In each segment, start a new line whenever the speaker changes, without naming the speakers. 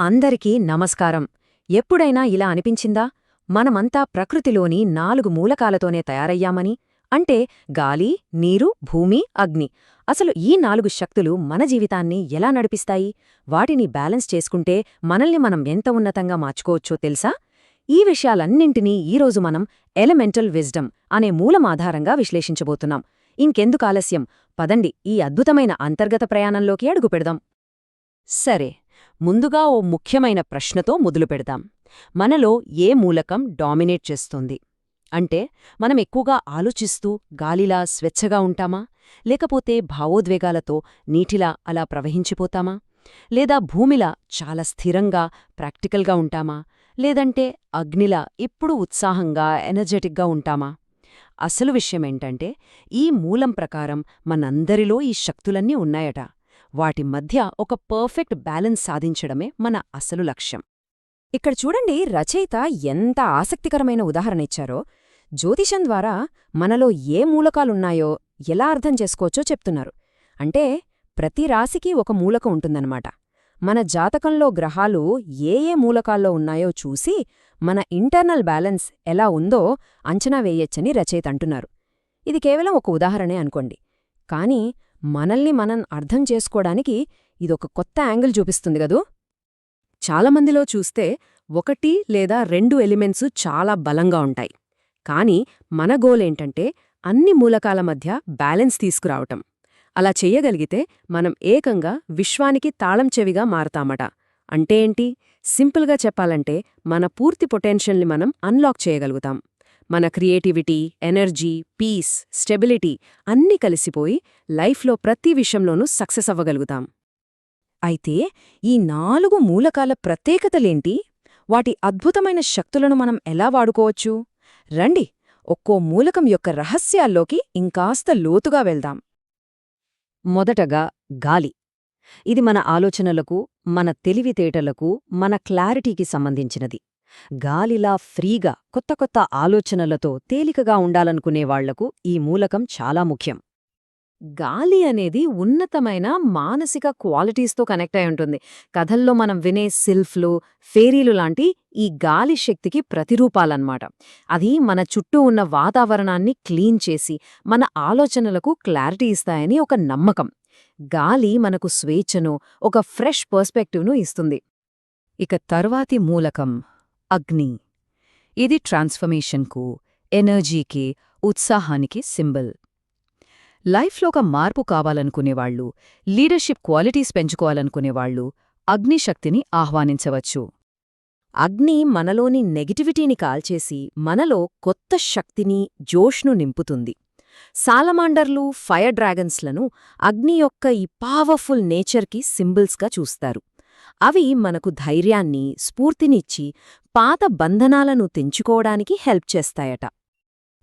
అందరికీ నమస్కారం. ఎప్పుడైనా ఇలా అనిపించిందా? మనమంతా ప్రకృతిలోని నాలుగు మూలకాలతోనే తయారయ్యామని. అంటే గాలి నీరు భూమి అగ్ని. అసలు ఈ నాలుగు శక్తులు మన జీవితాన్ని ఎలా నడిపిస్తాయి? వాటిని బ్యాలెన్స్ చేసుకుంటే మనల్ని మనం ఎంత ఉన్నతంగా మార్చుకోవచ్చో తెలుసా? ఈ విషయాలన్నింటినీ ఈరోజు మనం ఎలిమెంటల్ విజ్డమ్ అనే మూలమాధారంగా విశ్లేషించబోతున్నాం. ఇంకెందుకు ఆలస్యం? పదండి ఈ అద్భుతమైన అంతర్గత ప్రయాణంలోకి అడుగుపెడదాం. సరే. ముందుగా ఓ ముఖ్యమైన ప్రశ్నతో మొదలుపెడదాం. మనలో ఏ మూలకం డామినేట్ చేస్తుంది? అంటే మనం ఎక్కువగా ఆలోచిస్తూ గాలిలా స్వెచ్ఛగా ఉంటామా? లేకపోతే భావోద్వేగాలతో నీటిలా అలా ప్రవహించిపోతామా? లేదా భూమిలా చాలా స్థిరంగా ప్రాక్టికల్గా ఉంటామా? లేదంటే అగ్నిలా ఎప్పుడూ ఉత్సాహంగా ఎనర్జెటిక్గా ఉంటామా? అసలు విషయమేంటంటే ఈ మూలం ప్రకారం మనందరిలో ఈ శక్తులన్నీ ఉన్నాయట. వాటి మధ్య ఒక పర్ఫెక్ట్ బ్యాలెన్స్ సాధించడమే మన అసలు లక్ష్యం.
ఇక్కడ చూడండి రచయిత ఎంత ఆసక్తికరమైన ఉదాహరణ ఇచ్చారో. జ్యోతిషం ద్వారా మనలో ఏ మూలకాలున్నాయో ఎలా అర్థం చేసుకోవచ్చో చెప్తున్నారు. అంటే ప్రతి రాశికి ఒక మూలకం ఉంటుందన్నమాట. మన జాతకంలో గ్రహాలు ఏ ఏ మూలకాల్లో ఉన్నాయో చూసి మన ఇంటర్నల్ బ్యాలెన్స్ ఎలా ఉందో అంచనా వేయొచ్చని రచయిత అంటున్నారు. ఇది కేవలం ఒక ఉదాహరణే అనుకోండి. కానీ మనల్ని మనం అర్థం చేసుకోవడానికి ఇదొక కొత్త యాంగిల్ చూపిస్తుంది గదూ చాలామందిలో చూస్తే ఒకటి లేదా రెండు ఎలిమెంట్సు చాలా బలంగా ఉంటాయి. కానీ మన గోలేంటంటే అన్ని మూలకాల మధ్య బ్యాలెన్స్ తీసుకురావటం. అలా చెయ్యగలిగితే మనం ఏకంగా విశ్వానికి తాళం చెవిగా మారతామట. అంటే ఏంటి? సింపుల్గా చెప్పాలంటే మన పూర్తి పొటెన్షియల్ని మనం అన్లాక్ చేయగలుగుతాం. మన క్రియేటివిటీ ఎనర్జీ పీస్ స్టెబిలిటీ అన్నీ కలిసిపోయి లైఫ్లో ప్రతి విషయంలోనూ సక్సెస్ అవ్వగలుగుతాం. అయితే ఈ నాలుగు మూలకాల ప్రత్యేకతలేంటి? వాటి అద్భుతమైన శక్తులను మనం ఎలా వాడుకోవచ్చు? రండి ఒక్కో మూలకం యొక్క రహస్యాల్లోకి ఇంకాస్త లోతుగా వెళ్దాం.
మొదటగా గాలి. ఇది మన ఆలోచనలకు మన తెలివితేటలకు మన క్లారిటీకి సంబంధించినది. గాలిలా ఫ్రీగా కొత్త కొత్త ఆలోచనలతో తేలికగా ఉండాలనుకునేవాళ్ళకు ఈ మూలకం చాలా ముఖ్యం. గాలి అనేది ఉన్నతమైన మానసిక క్వాలిటీస్తో కనెక్ట్ అయి ఉంటుంది. కథల్లో మనం వినే సిల్ఫ్లు ఫేరీలు లాంటి ఈ గాలి శక్తికి ప్రతిరూపాలన్నమాట. అది మన చుట్టూ ఉన్న వాతావరణాన్ని క్లీన్ చేసి మన ఆలోచనలకు క్లారిటీ ఇస్తాయని ఒక నమ్మకం. గాలి మనకు స్వేచ్ఛను ఒక ఫ్రెష్ పర్స్పెక్టివ్ను ఇస్తుంది. ఇక తర్వాతి మూలకం అగ్ని. ఇది ట్రాన్స్ఫర్మేషన్కు ఎనర్జీకి ఉత్సాహానికి సింబల్. లైఫ్లో ఒక మార్పు కావాలనుకునేవాళ్ళు లీడర్షిప్ క్వాలిటీస్ పెంచుకోవాలనుకునేవాళ్ళు అగ్నిశక్తిని ఆహ్వానించవచ్చు. అగ్ని మనలోని నెగటివిటీని కాల్చేసి మనలో కొత్త శక్తిని జోష్ను నింపుతుంది. సాలమాండర్లు ఫైర్ డ్రాగన్స్లను అగ్ని యొక్క ఈ పవర్ఫుల్ నేచర్కి సింబల్స్గా చూస్తారు. అవి మనకు ధైర్యాన్ని స్ఫూర్తినిచ్చి పాత బంధనాలను తెంచుకోవడానికి హెల్ప్ చేస్తాయట.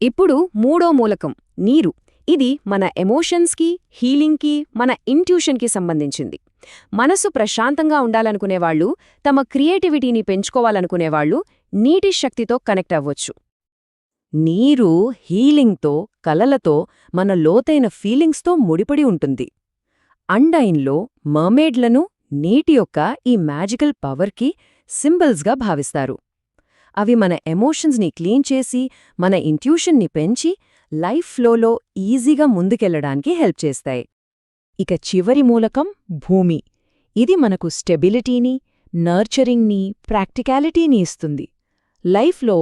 ఇప్పుడు మూడో మూలకం నీరు. ఇది మన ఎమోషన్స్కి హీలింగ్కి మన ఇంట్యూషన్కి సంబంధించింది. మనసు ప్రశాంతంగా ఉండాలనుకునేవాళ్ళు తమ క్రియేటివిటీని పెంచుకోవాలనుకునేవాళ్ళు నీటి శక్తితో కనెక్ట్ అవ్వొచ్చు. నీరు హీలింగ్తో కలలతో మన లోతైన ఫీలింగ్స్తో ముడిపడి ఉంటుంది. అండైన్లో మర్మేడ్లను నీటి యొక్క ఈ మ్యాజికల్ పవర్కి సింబల్స్గా భావిస్తారు. అవి మన ఎమోషన్స్ని క్లీన్ చేసి మన ఇంట్యూషన్ని పెంచి లైఫ్ ఫ్లోలో ఈజీగా ముందుకెళ్ళడానికి హెల్ప్ చేస్తాయి. ఇక చివరి మూలకం భూమి. ఇది మనకు స్టెబిలిటీని నర్చరింగ్ని ప్రాక్టికాలిటీని ఇస్తుంది. లైఫ్లో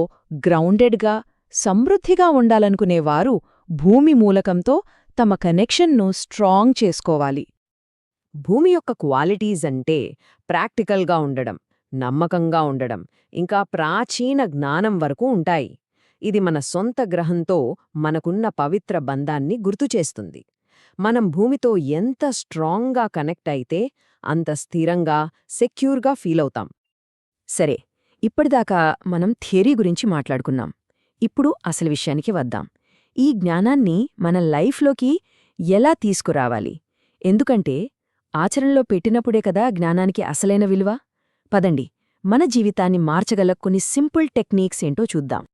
గ్రౌండెడ్గా సమృద్ధిగా ఉండాలనుకునేవారు భూమి మూలకంతో తమ కనెక్షన్ను స్ట్రాంగ్ చేసుకోవాలి. భూమి యొక్క క్వాలిటీస్ అంటే ప్రాక్టికల్గా ఉండడం. నమ్మకంగా ఉండడం ఇంకా ప్రాచీన జ్ఞానం వరకు ఉంటాయి. ఇది మన సొంత గ్రహంతో మనకున్న పవిత్ర బంధాన్ని గుర్తుచేస్తుంది మనం భూమితో ఎంత స్ట్రాంగ్గా కనెక్ట్ అయితే అంత స్థిరంగా సెక్యూర్గా ఫీలవుతాం సరే ఇప్పటిదాకా మనం థియరీ గురించి మాట్లాడుకున్నాం. ఇప్పుడు అసలు విషయానికి వద్దాం. ఈ జ్ఞానాన్ని మన లైఫ్లోకి ఎలా తీసుకురావాలి? ఎందుకంటే ఆచరణలో పెట్టినప్పుడే కదా జ్ఞానానికి అసలైన విలువ? పదండి. మన జీవితాన్ని మార్చగల కొన్ని సింపుల్ టెక్నిక్స్ ఏంటో చూద్దాం.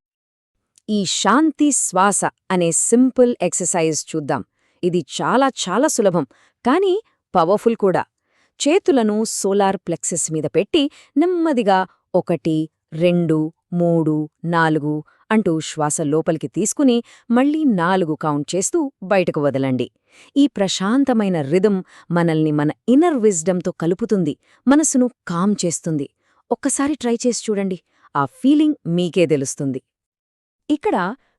ఈ శాంతి శ్వాస అనే సింపుల్ ఎక్సర్సైజ్ చూద్దాం. ఇది చాలా చాలా సులభం కానీ పవర్ఫుల్ కూడా.
చేతులను సోలార్ ప్లెక్సెస్ మీద పెట్టి నెమ్మదిగా ఒకటి రెండు మూడు నాలుగు అంటూ శ్వాస లోపలికి తీసుకుని మళ్ళీ నాలుగు కౌంట్ చేస్తూ బయటకు వదలండి. ఈ ప్రశాంతమైన రిథం మనల్ని మన ఇన్నర్ విజ్డంతో కలుపుతుంది మనసును కామ్ చేస్తుంది. ఒక్కసారి ట్రై చేసి చూడండి ఆ ఫీలింగ్ మీకే తెలుస్తుంది. ఇక్కడ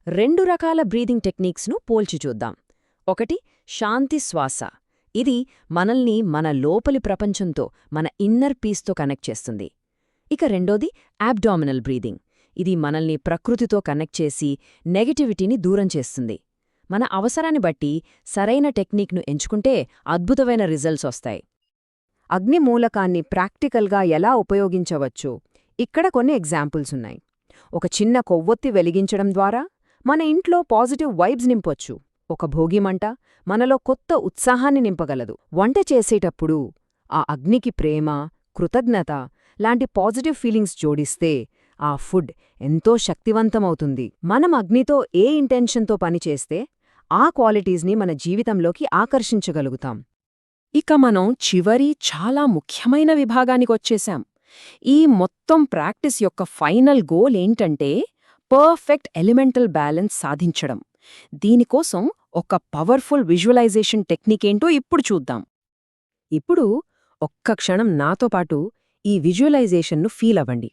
రెండు రకాల బ్రీదింగ్ టెక్నిక్స్ను పోల్చి చూద్దాం. ఒకటి శాంతి శ్వాస. ఇది మనల్ని మన లోపలి ప్రపంచంతో మన ఇన్నర్ పీస్తో కనెక్ట్ చేస్తుంది. ఇక రెండోది యాబ్డామినల్ బ్రీదింగ్. ఇది మనల్ని ప్రకృతితో కనెక్ట్ చేసి నెగటివిటీని దూరం చేస్తుంది. మన అవసరాన్ని బట్టి సరైన టెక్నిక్ను ఎంచుకుంటే అద్భుతమైన రిజల్ట్స్ వస్తాయి. అగ్ని మూలకాన్ని ప్రాక్టికల్గా ఎలా ఉపయోగించవచ్చు? ఇక్కడ కొన్ని ఎగ్జాంపుల్స్ ఉన్నాయి. ఒక చిన్న కొవ్వొత్తి వెలిగించడం ద్వారా మన ఇంట్లో పాజిటివ్ వైబ్స్ నింపొచ్చు. ఒక భోగిమంట మనలో కొత్త ఉత్సాహాన్ని నింపగలదు. వంట చేసేటప్పుడు ఆ అగ్నికి ప్రేమ కృతజ్ఞత లాంటి పాజిటివ్ ఫీలింగ్స్ జోడిస్తే ఆ ఫుడ్ ఎంతో శక్తివంతమవుతుంది. మనం అగ్నితో ఏ ఇంటెన్షన్తో పనిచేస్తే ఆ క్వాలిటీస్ని మన జీవితంలోకి ఆకర్షించగలుగుతాం. ఇక మనం చివరి చాలా ముఖ్యమైన విభాగానికొచ్చేశాం ఈ మొత్తం ప్రాక్టీస్ యొక్క ఫైనల్ గోల్ ఏంటంటే పర్ఫెక్ట్ ఎలిమెంటల్ బ్యాలెన్స్ సాధించడం. దీనికోసం ఒక పవర్ఫుల్ విజువలైజేషన్ టెక్నిక్ ఏంటో ఇప్పుడు చూద్దాం. ఇప్పుడు ఒక్క క్షణం నాతో పాటు ఈ విజువలైజేషన్ను ఫీల్ అవ్వండి.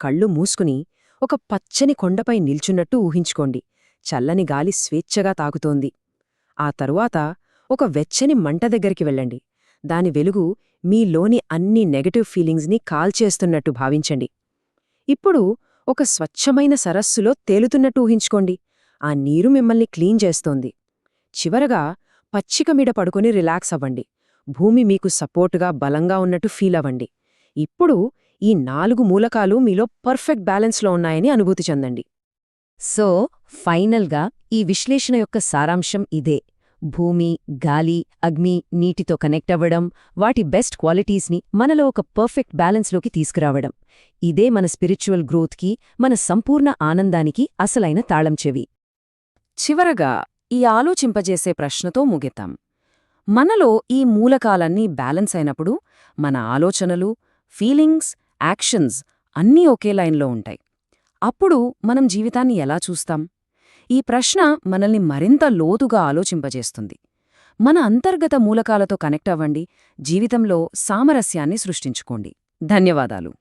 కళ్ళు మూసుకుని ఒక పచ్చని కొండపై నిల్చున్నట్టు ఊహించుకోండి. చల్లని గాలి స్వేచ్ఛగా తాకుతోంది. ఆ తరువాత ఒక వెచ్చని మంట దగ్గరికి వెళ్ళండి. దాని వెలుగు మీలోని అన్ని నెగటివ్ ఫీలింగ్స్ని కాల్చేస్తున్నట్టు భావించండి. ఇప్పుడు ఒక స్వచ్ఛమైన సరస్సులో తేలుతున్నట్టు ఊహించుకోండి. ఆ నీరు మిమ్మల్ని క్లీన్ చేస్తోంది. చివరగా పచ్చిక మీద పడుకుని రిలాక్స్ అవ్వండి. భూమి మీకు సపోర్టుగా బలంగా ఉన్నట్టు ఫీల్ అవ్వండి. ఇప్పుడు ఈ నాలుగు మూలకాలు మీలో పర్ఫెక్ట్ బ్యాలెన్స్లో ఉన్నాయని అనుభూతి చెందండి.
సో ఫైనల్గా ఈ విశ్లేషణ యొక్క సారాంశం ఇదే. భూమి గాలి అగ్ని నీటితో కనెక్ట్ అవ్వడం వాటి బెస్ట్ క్వాలిటీస్ని మనలో ఒక పర్ఫెక్ట్ బ్యాలెన్స్లోకి తీసుకురావడం. ఇదే మన స్పిరిచువల్ గ్రోత్కి మన సంపూర్ణ ఆనందానికి అసలైన తాళం చెవి.
చివరగా ఈ ఆలోచింపజేసే ప్రశ్నతో ముగితాం మనలో ఈ మూలకాలన్నీ బ్యాలెన్స్ అయినప్పుడు మన ఆలోచనలు ఫీలింగ్స్ యాక్షన్స్ అన్నీ ఒకే లైన్లో ఉంటాయి. అప్పుడు మనం జీవితాన్ని ఎలా చూస్తాం? ఈ ప్రశ్న మనల్ని మరింత లోతుగా ఆలోచింపజేస్తుంది. మన అంతర్గత మూలకాలతో కనెక్ట్ అవ్వండి జీవితంలో సామరస్యాన్ని సృష్టించుకోండి. ధన్యవాదాలు.